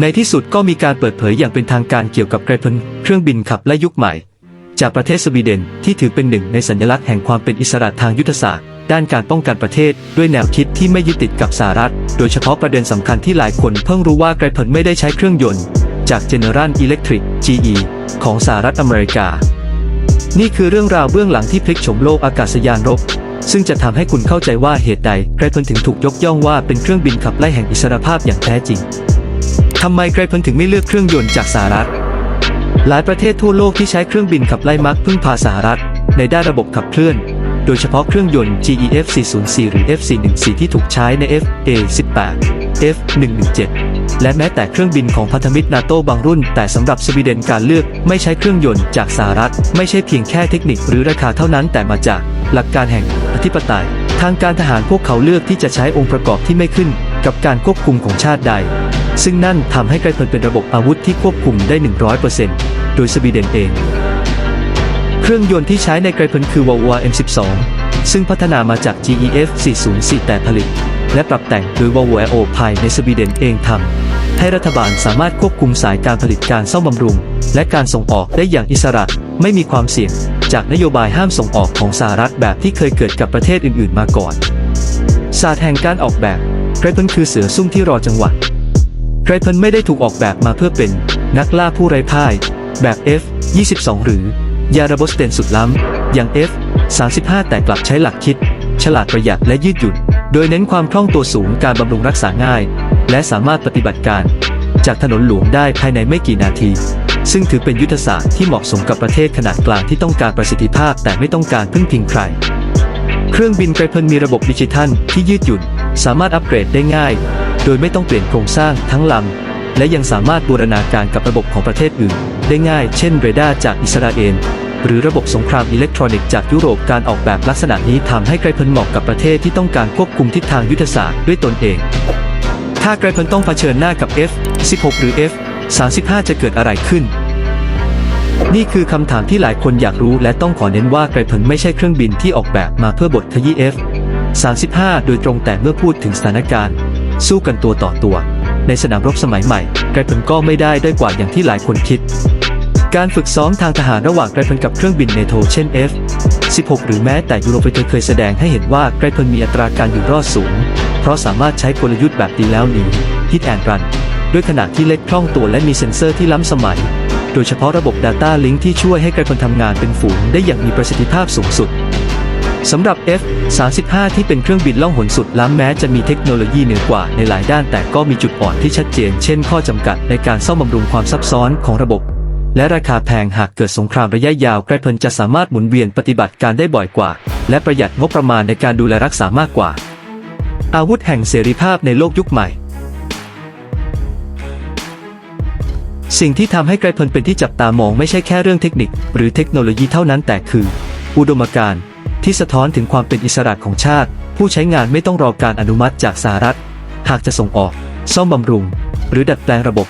ในที่สุดก็มีการเปิดเผยอย่างเป็นทางการเกี่ยวกับไกรเพนเครื่องบินขับไล่ยุคใหม่ จากประเทศสวีเดนที่ถือเป็นหนึ่งในสัญลักษณ์แห่งความเป็นอิสระทางยุทธศาสตร์ ด้านการป้องกันประเทศ ด้วยแนวคิดที่ไม่ยึดติดกับสหรัฐ โดยเฉพาะประเด็นสำคัญที่หลายคนเพิ่งรู้ว่าไกรเพนไม่ได้ใช้เครื่องยนต์ จาก General Electric GE ของสหรัฐอเมริกา นี่คือเรื่องราวเบื้องหลังที่พลิกโฉมโลกอากาศยานรบซึ่งจะทำให้คุณเข้าใจว่าเหตุใดไกรเพนถึงถูกยกย่องว่าเป็นเครื่องบินขับไล่แห่งอิสรภาพอย่างแท้จริงำไมไกรเพนถึงไม่เลือกเครื่องยนต์จากสหรัฐ หลายประเทศทั่วโลกที่ใช้เครื่องบินขับไล่มักพึ่งพาสหรัฐ ในด้านระบบขับเคลื่อน โดยเฉพาะเครื่องยนต์ GEF 404หรือ F 414ที่ถูกใช้ใน FA 18 F 117และแม้แต่เครื่องบินของพันธมิตรนาโตบางรุ่น แต่สำหรับสวีเดนการเลือกไม่ใช้เครื่องยนต์จากสหรัฐ ไม่ใช่เพียงแค่เทคนิคหรือราคาเท่านั้นแต่มาจากหลักการแห่งอธิปไตยทางการทหารพวกเขาเลือกที่จะใช้องค์ประกอบที่ไม่ขึ้นกับการควบคุมของชาติใด ซึ่งนั่นทำให้ไกรเพนเป็นระบบอาวุธที่ควบคุมได้ 100%โดยสวีเดนเอง เครื่องยนต์ที่ใช้ในไกรเพนคือ Volvo M12 ซึ่งพัฒนามาจาก GEF 404แต่ผลิต และปรับแต่งโดย Volvo Aero ภายในสวีเดนเองทำให้รัฐบาลสามารถควบคุมสายการผลิตการซ่อมบำรุง และการส่งออกได้อย่างอิสระ ไม่มีความเสี่ยง จากนโยบายห้ามส่งออกของสหรัฐแบบที่เคยเกิดกับประเทศอื่น ๆ มาก่อนศาสตร์แห่งการออกแบบไกรเพนคือเสือซุ่มที่รอจังหวะ ไรเพนไม่ได้ถูกออกแบบมาเพื่อเป็นนักล่าผู้ไร้พ่าย แบบ F 22หรือยาระบสเตนสุดล้ำ อย่าง F 35แต่กลับใช้หลักคิด ฉลาดประหยัดและยืดหยุ่น โดยเน้นความคล่องตัวสูงการบำรุงรักษาง่าย และสามารถปฏิบัติการ จากถนนหลวงได้ภายในไม่กี่นาที ซึ่งถือเป็นยุทธศาสตร์ที่เหมาะสมกับประเทศขนาดกลางที่ต้องการประสิทธิภาพแต่ไม่ต้องการพึ่งพิงใคร เครื่องบินไกรเพนมีระบบดิจิทัลที่ยืดหยุ่น สามารถอัปเกรดได้ง่าย โดยไม่ต้องเปลี่ยนโครงสร้างทั้งลำ และยังสามารถบูรณาการกับระบบของประเทศอื่น ได้ง่าย เช่นเรดาร์จากอิสราเอลหรือระบบสงครามอิเล็กทรอนิกส์จากยุโรปการออกแบบลักษณะนี้ทำให้ไกรเพินเหมาะกับประเทศที่ต้องการควบคุมทิศทางยุทธศาสตร์ด้วยตนเอง ถ้าไกรเพินต้องเผชิญหน้ากับ F 16 หรือ F 35 จะเกิดอะไรขึ้น นี่คือคำถามที่หลายคนอยากรู้และต้องขอเน้นว่าไกรเพินไม่ใช่เครื่องบินที่ออกแบบมาเพื่อบทขยี้ F 35 โดยตรงแต่เมื่อพูดถึงสถานการณ์ สู้กันตัวต่อตัว ในสนามรบสมัยใหม่ไกรเพนก็ไม่ได้ด้อยกว่าอย่างที่หลายคนคิด การฝึกซ้อมทางทหารระหว่างไกรเพนกับเครื่องบินเนโธเช่น F 16 หรือแม้แต่ยูโรไฟเตอร์เคยแสดงให้เห็นว่าไกรเพนมีอัตราการอยู่รอดสูง เพราะสามารถใช้กลยุทธ์แบบดีแล้วหนีฮิตแอนรันด้วยขนาดที่เล็กคล่องตัวและมีเซ็นเซอร์ที่ล้ำสมัย โดยเฉพาะระบบ Data Link ที่ช่วยให้ไกรเพนทำงานเป็นฝูงได้อย่างมีประสิทธิภาพสูงสุด สำหรับ F-35 ที่เป็นเครื่องบินล่องหนสุดล้ำแม้จะมีเทคโนโลยีเหนือกว่าในหลายด้านแต่ก็มีจุดอ่อนที่ชัดเจน เช่นข้อจำกัดในการซ่อมบำรุงความซับซ้อนของระบบ และราคาแพงหากเกิดสงครามระยะยาวไกรเพนจะสามารถหมุนเวียนปฏิบัติการได้บ่อยกว่า และประหยัดงบประมาณในการดูแลรักษามากกว่า อาวุธแห่งเสรีภาพในโลกยุคใหม่สิ่งที่ทำให้ไกรเพนเป็นที่จับตามองไม่ใช่แค่เรื่องเทคนิค หรือเทคโนโลยีเท่านั้นแต่คือ อุดมการณ์ ที่สะท้อนถึงความเป็นอิสระของชาติ ผู้ใช้งานไม่ต้องรอการอนุมัติจากสหรัฐ หากจะส่งออก ซ่อมบำรุง หรือดัดแปลงระบบ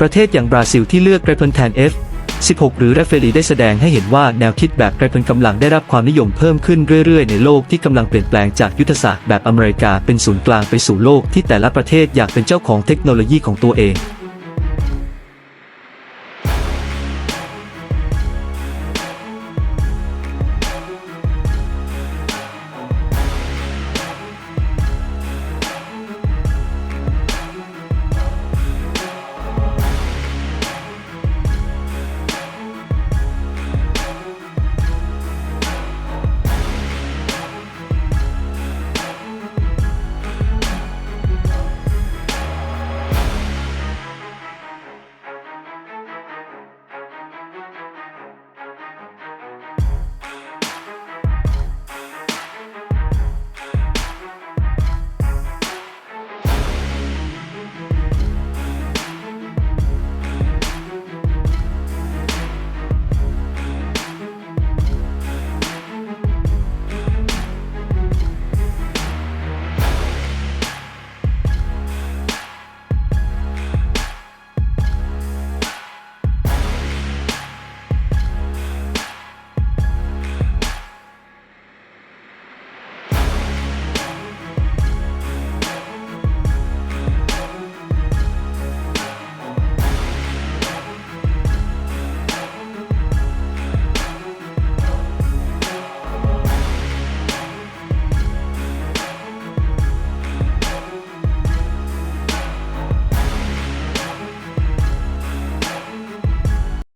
ประเทศอย่างบราซิลที่เลือกไกรเพนแทน F 16 หรือ r a f a e l ได้แสดงให้เห็นว่าแนวคิดแบบไกรเพนกำลังได้รับความนิยมเพิ่มขึ้นเรื่อยๆ ในโลกที่กำลังเปลี่ยนแปลงจากยุทธศาสตร์แบบอเมริกาเป็นศูนย์กลางไปสู่โลกที่แต่ละประเทศอยากเป็นเจ้าของเทคโนโลยีของตัวเอง